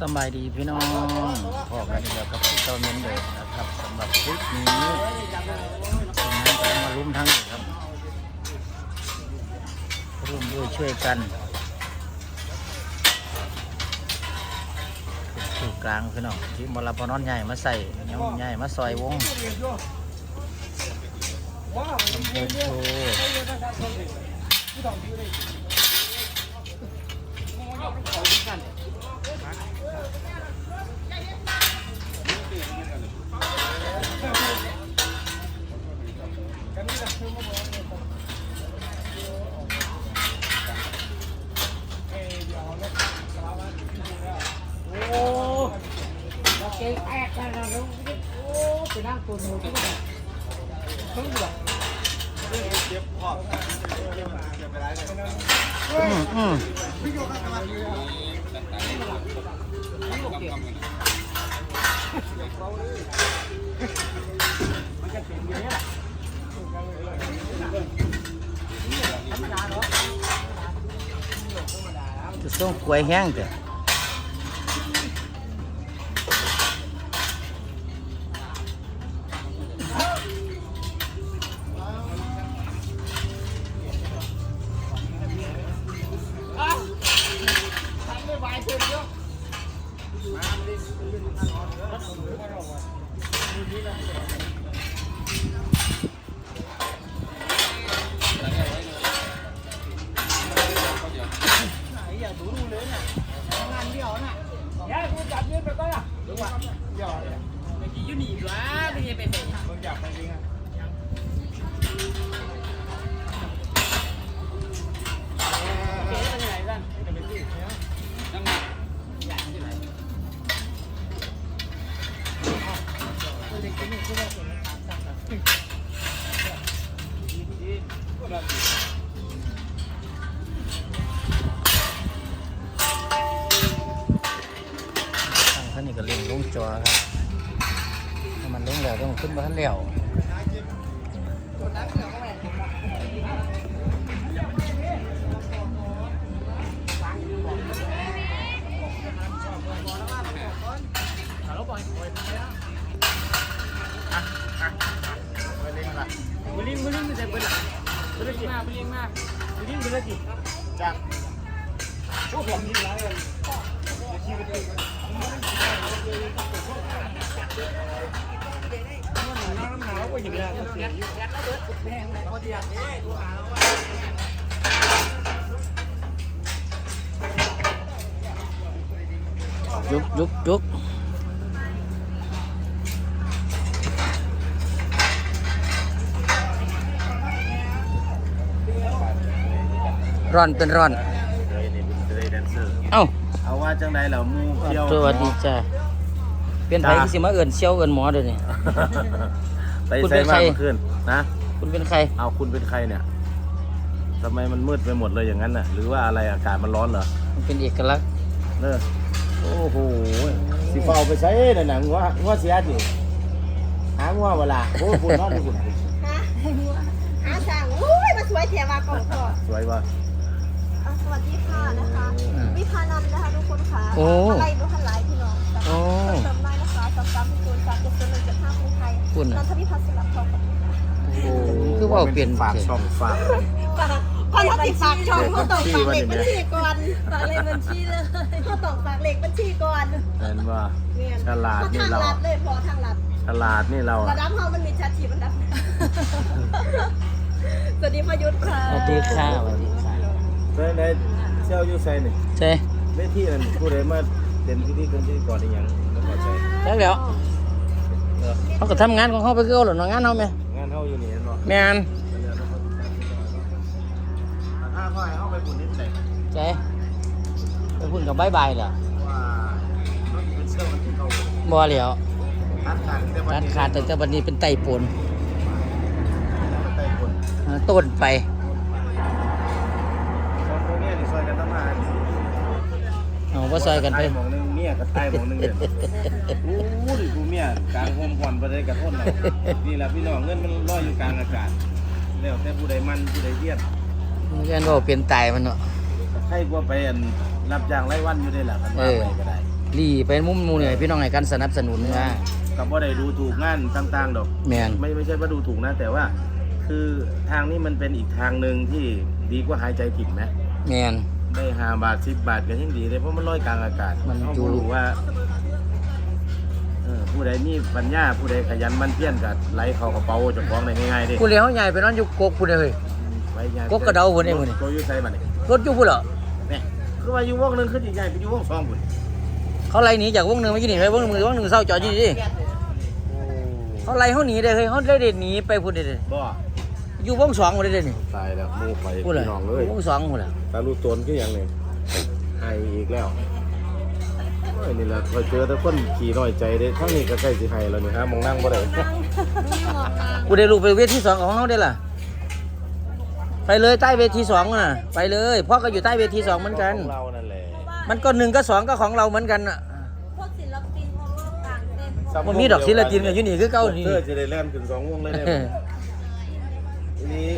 สบายดีพี่น้องพอกันอีกแล้วกับพี่เต้าเมนเดอร์นะครับสำหรับคลิปนี้ทีมงานมาลุ้มทั้งอยู่ครับร่วมด้วยช่วยกันถูกกลางพี่น้องที่มลพนอนใหญ่มาใส่ยังใหญ่มาซอยวงลำเพลินโชว์ โอ้เราเก่งแอกกันนะลูกโอ้ไปนั่งปวดหัวที่ไหนต้องเหลืออืมอืมจะ จะส่งกล้วยแห้งเถอะ นี่ก็เลี้ยงลงจอครับถ้ามันลงแล้วต้องขึ้นมาทันแล้วอะอะไปเล่นละบุลิงบุลิงไม่ใช่บุลิงบุลิงมากบุลิงมากบุลิงบุลิงจากพวกผมยิงแล้วเลย น้ำหนาวก็อยู่แล้วเสียอยู่จุกจุกจุกร้อนเป็นร้อนเลยนี่เป็นเลยแดนเซอร์เอ้า เอาว่าจังไดเหล่ามูเที่ยวสวัสดีจ้าเป็นไผที่สิมาเอื่นเชี่ยวเอื่นหมอเดี๋ยวนี้ไปคุณใส่เป็นใคร มาเมื่อคืนนะ คุณเป็นใคร เอาคุณเป็นใครเนี่ยทำไมมันมืดไปหมดเลยอย่างนั้นน่ะ หรือว่าอะไรอากาศมันร้อนเหรอมันเป็นเอกลักษณ์เนอะโอ้โหสิเฝ้าไปใช้น่ะหนังว่าว่าเสียจิหางัวเวลาโอ้คุณนอนอยู่คุณฮะอาสั่งอุ้ยมาสวยเทียมากล่องก่อนสวยป่ะอะ สวัสดีค่ะนะคะวิพานันท์นะคะทุกคนค่ะโอ้อะไรดูขันหลายพี่น้องแต่โอ้เติมได้นะคะสองสามคูณสามเจ็ดศูนย์หนึ่งเจ็ดห้าคูณไทยคุณนัน่ะนทพิพัฒน์สลับทองขอบคุณค่ะโอ้คือว่าเปลี่ยนฝากช่องฝากฝากพอเราติดฝากช่องเขาต้องฝากเลขบัญชีก่อนฝากเลขบัญชีเลยเขาต้องฝากเลขบัญชีก่อนเห็นว่าเนี่ยฉลาดนี่ทางเราลัดเลยพอทางลัดฉลาดนี่เราระอะดับเฮามันมีชัดชีพระดับสวัสดีพยุทธ์ค่ะสวัสดีค่ะสวัสดี ค่ะเฮ้ยได้เชี่ยวอยูไซนี่ใช่เวทีนั่นผู้ใดมาเป็นพิธีกรพิธีกรอีหยังไม่พอใจแล้วแล้วเออเขาก็ทำงานของเขาไปคือเอาหรอเนาะงานเขาไหมงานเฮาอยู่นี่เห็นบ่แมนถ้าค่อยเข้าไปบุญนิดใส่ใช่ไปพูดกับบายบายเหรอว่ามันเป็นเสื้อมันที่เขาบ่เหลียวตัดขาดแต่วันร้านนี้ขาดแต่แต่วันนี้เป็นไต่ปนไต้ฝุ่นเออต้นไป เอาว่าซอยกันไปตายหมองหนึงเมียกับตายหมองหนึงเนี่ยโอ้ดิกูเมียกลางโฮมก่อนบ่ได้กระทนเรานี่ล่ะพี่น้องเงินมันลอยอยู่กลางอากาศแล้วแต่ผู้ใดมันผู้ใดเวียดมันก็ว่าเปลี่ยนตายมันเนาะให้กว่าไปอันรับจ้างรายวันอยู่ได้แหละกันว่าไปก็ได้รีไปมุมหมูเหนื่อยพี่น้องให้กันสนับสนุนว่ากับว่าได้ดูถูกงานต่างๆดอก แมนไม่ไม่ใช่ว่าดูถูกนะ แต่ว่าคือทางนี้มันเป็นอีกทางหนึ่งที่ดีกว่าหายใจผิดไหมแมน ได้ห้าบาทสิบบาทก็ยังดีเลยเพราะมันลอยกลางอากาศมันเขาอยู่รู้ว่าเออผู้ใดมีปัญญาผู้ใดขยันหมันเพียรกัไหลเข้ากระเป๋าเจะฟ้าของได้ง่ายๆเดิกูเลี้ยวใหญ่ไปนอนอยู่กกพูดเลยเฮ้ยไว้ยายกกระเดาพุ่นเองพุ่นนี่โตอยู่ไสบัดนี้รถอยู่พูดเหรอเนี่ยคือว่าอยู่วงหนึงขึ้นใหญ่ไปอยู่วงสองพุ่นเขาไล่หนีจากวงหนึ่งไม่กี่หนีไปวงหนึ่งวงหนึ่งเศร้าจอดอยู่ดิโอ้เขาไล่เขาหนีได้เฮ้ยเขาได้เด็ดหนีไปพูดได้เลยบ่ อยู่วงสองหมดเลยนี่ตายแล้วหมูไฟพูดเลยพี่น้องเลยวงสองหมดเลยตาลูกตนก็ยังเลยให้อีกแล้วโอ้ยนี่แหละคอยเจอแต่คนขี่น้อยใจเด้ทั้งนี้ก็ใกล้สิให้แล้วนี่ฮะมองนั่งบ่ได้กูได้ลูกไปเวทีสองของเขาได้ล่ะ ไปเลยใต้เวทีสองน่ะ ไปเลยพ่อก็อยู่ใต้เวทีสองเหมือนกัน ของเรานั่นแหละมันก็หนึ่งก็สองก็ของเราเหมือนกันน่ะ พวกศิลปินพวกโลกต่างเต้น มันมีดอกศิลปินกับยูนี่คือเก้านี่เพื่อจะได้แล่นขึ้นสองวงเลยเนี่ยที นี้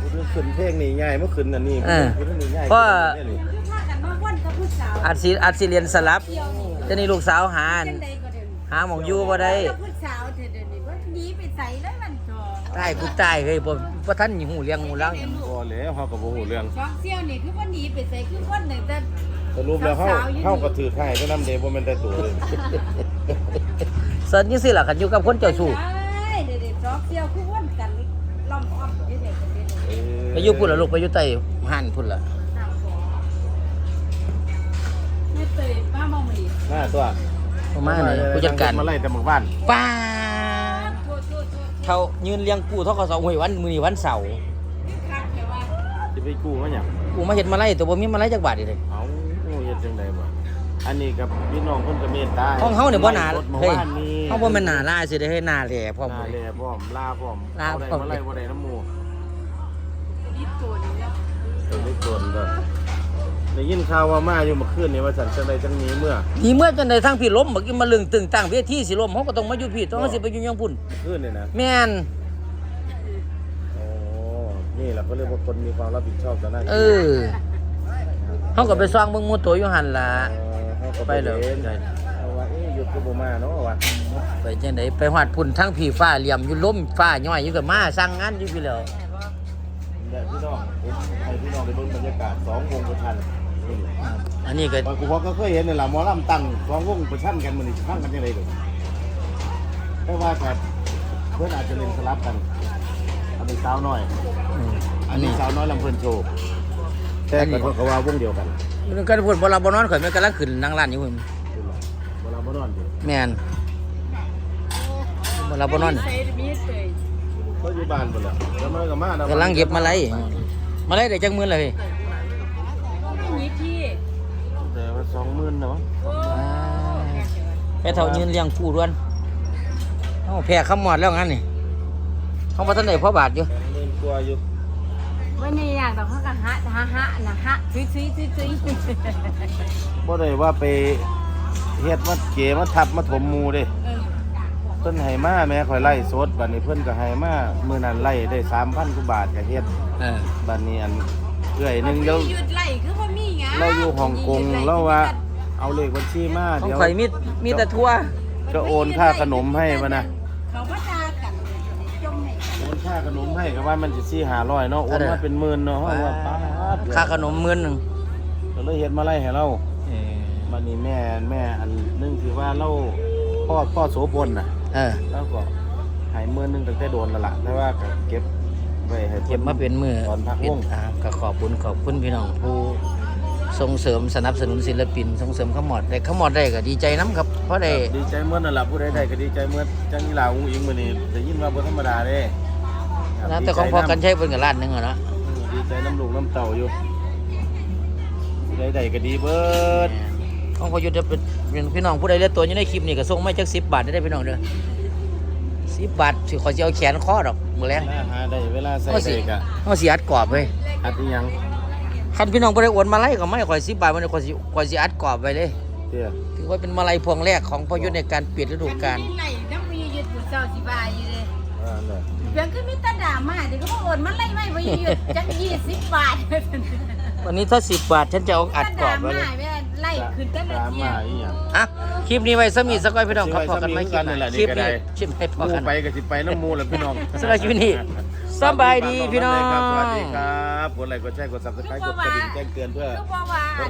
กูดูขึ้นเพลงนี่ง่ายเมื่อคืนนั่นนี่เออกูดูนี่ง่ายเพราะว่าเนี่ยนี่คือพากันมาว่นกับผู้สาวอาจสิอาจสิเรียนสลับเที่ยวนี่จะนี่ลูกสาวหาจังใดก็เดินหาหมองอยู่บ่ได้กับผู้สาวเธอเดินนี่ว่าหนีไปใส่แล้วมันจอใต้กูใต้เฮ้ยบ่บ่ทันหูเลี้ยงหูแล้วพอแล้วเฮาก็บ่ฮู้เรื่องช่องเซี่ยวนี่คือว่าหนีไปใส่คือคนหนึ่งแต่สรุปแล้วเฮาสาวๆอยู่นี่เฮาก็ถือไข่ก็นำเด้บ่แม่นแต่ตัวเลยเสิร์นจังซี่ล่ะคันอยู่กับคนเจ้าสู้ใช่เด็ดๆช่องเซี่ยวคือว่นกันล้อมอ้อมอยู่เด็ดๆเด็ดเออไปอยู่พุ่นล่ะลูกไปอยู่ใต้หันพุ่นล่ะไม่เตยป้ามองมีหน้าตัวประมาณนี้ผู้จัดการมาไล่แต่หมู่บ้านป้าโทษโทษโทษเขายืนเลี้ยงกูเท่ากับสองหวยวันมื้อนี้วันเสาร์คักแต่ว่าสิไปกู้มาหยังกูมาเฮ็ดมาไล่ตัวบ่มีมาไล่จักบาทนี่เลยเอาโอ้เฮ็ดจังไดบ่ อันนี้กับพี่น้องเพิ่นก็เมตตาห้องเฮาเนี่ยบ่หนาเฮ้เฮ้ยยเฮาบ่แม่นหนาลาสิได้ให้หนาแหล่พร้อมหน้าเลยแลพร้อมลาพร้อมลาเอาได้พร้อมมาไล่บ่ได้น้ำหมู่ดิบตัวนี้แล้วตัวเล็กตัวนึงก็ได้ยินข่าวว่ามาอยู่เมื่อคืนนี่ว่าฉันจังไดจังหนี้เมื่อนี่เมื่อจังได๋ทางพี่ล้มบักอีมาลึงตึงตั้งเวทีสิล้มเฮาก็ต้องมาอยู่พี่ต้องเฮาสิไปอยู่ยังพุ่นเมื่อคืนนี่นะแม่นโอ้นี่แหละเขาเรียกว่าคนมีความรับผิดชอบต่อหน้าที่เออเฮาก็ไปซ่องเบิ่งหมู่ตัวอยู่หั่นล่ะเออเขา ก็ไปเลยห็นเอาว่าเอ๊ะหยุดก็บ่มาเนาะว่าไปจังไดไปฮอดพุ่นทั้งพี่ฟ้าเหลี่ยมอยู่ล้มฟ้าย่อยอยู่ก็มาสั่งงานอยู่พี่แล้วเนี่ยพี่น้องผมให้พี่น้องได้เบิ่งบรรยากาศสองวงประชันนี่อันนี้ก็บางกูพอก็เคยเห็นนี่ล่ะหมอลำตั้งสองวงประชันกันมื้อนี้สิพังกันจังได๋เด้อแต่ว่าก็เพิ่นอาจจะเล่นสลับกันอันนี้สาวน้อยอืมอัอันนนี้นี้สาวน้อยลำเพิ่นโชว์แต่อันนี้ก็เขาว่าวงเดียวกัน มันก็พูดบ่รับบ่นอนข่อยมันกำลังขึ้นนั่งร้านอยู่พุ่นเวลาบ่นอนอยู่แม่นบ่รับบ่นอนใส่มีเตยเขาอยู่บ้านบ่แล้วแล้วมันก็มานะกำลังเก็บมาไล่มาไล่ได้จักมื้อเลยไม่มีที่แต่ว่า20,000นะมั้งไปเท่ายืนเลี้ยงผู้ด้วนเฮาแพ้คำหมอดแล้วงั้นนี่เฮาบ่ทันได้พอบาทอยู่หมื่นกว่าอยู่ วันนี้อย่างเราเขาก็ฮะฮะฮะนะฮะซุยซุยซุยซุยบ่ได้ว่าไปเฮ็ดมาเก๋มาทับมาถมหมู่เด้เพิ่นให้มาแม่ข่อยไล่สดบัดนี้เพิ่นก็ให้มามื้อนั้นไล่ได้3,000กว่าบาทก็เฮ็ดเออบัดนี้อันเอื้อยหนึงเดี๋ยว หยุดไหลคือว่ามีไงเราอยู่ฮ่องกงแล้วว่า เอาเลขบัญชีมาของเดี๋ยวข่อยมีมีแต่ทั่วจะโอนค่าขนมให้มานะ ค่าขนมให้ก็ว่ามันสิสี่ห้าร้อยเนาะโอนมาเป็นหมื่นเนาะเฮาว่าป๊าดค่าขนมมื้อหนึงก็เลยเฮ็ดมาไล่ให้เราเออบัดนี้แม่แม่อันหนึงคือว่าเราพ่อพ่อโสพลน่ะเออแล้วก็ใหายมื่อหนึงตั้งแต่โดนและล่ะแต่ว่าก็เก็บไว้ให้เก็บมาเป็นมือตอนพักเป็วนงอ่าก็ขอบคุณขอบคุณพี่น้องผู้ส่งเสริมสนับสนุนศิลปิน ส่งเสริมขมอดได้ขมอดได้ก็ดีใจน้ำครับ เพราะได้ ดีใจเมื่อนั่นล่ะผู้ใดได้ก็ดีใจเมื่อจังอีหลาอุ้งอิงมื้อนี้ได้ยินว่าบ่ธรรมดาเด้ครับ นะแต่ของพอกันใช้เพิ่นกับล้านหนึงอะเนาะอืมดีใจน้ำลูกน้ำเต่าอยู่ผู้ใดได้ก็ดีเบิดของพอยุทธเป็นเป็นพี่น้องผู้ใดเลือดตัวอยู่ในคลิปนี่ก็ส่งมาจัก10บาทได้พี่น้องเด้อ10บาทสิขอสิเอาแขนคอดอกมื้อแลงเวลาหาได้เวลาใส่เฮาสิได้ก็เฮาสิอัดกรอบเว้ยอัดอีหยังคันพี่น้องบ่ได้โอนมาไล่ก็ไม่ข่อย10บาทมันข่อยสิข่อยสิอัดกรอบไว้เลย เตี้ยถือว่าเป็นมาลัยพวงแรกของพอยุทธในการเปลี่ยนฤดูกาล ไหลน้ำมีหยุดผู้เจ้าสิบายอยู่เลย อ่านั่นเพี ยงคือมีตาด่ามาเดี๋ยวก็บอกโอนมันไล่ไม่ไปหยุดจังยี่สิบบาทวันนี้ถ้าสิบบาทฉันจะเอาอัดกรอบไว้เลยไล่ขึ้นกันตามมาอีหยังอะคลิปนี้ไว้สมีสักไว้พี่น้องครับพอกันไหมสิคลิปไว้สมีคือกันนั่นแหละคลิปนี่ก็นี้ได้คลิปให้พอหมูกันไปก็สิไปน้ำหมูแหล้วพี่น้องสำหรับคลิปนี้สบายดีพี่น้องสวัสดีครับกดไลค์กดแชร์กด subscribe กดกระดิ่งแจ้งเตือนเพื่อก็บอกว่ารับ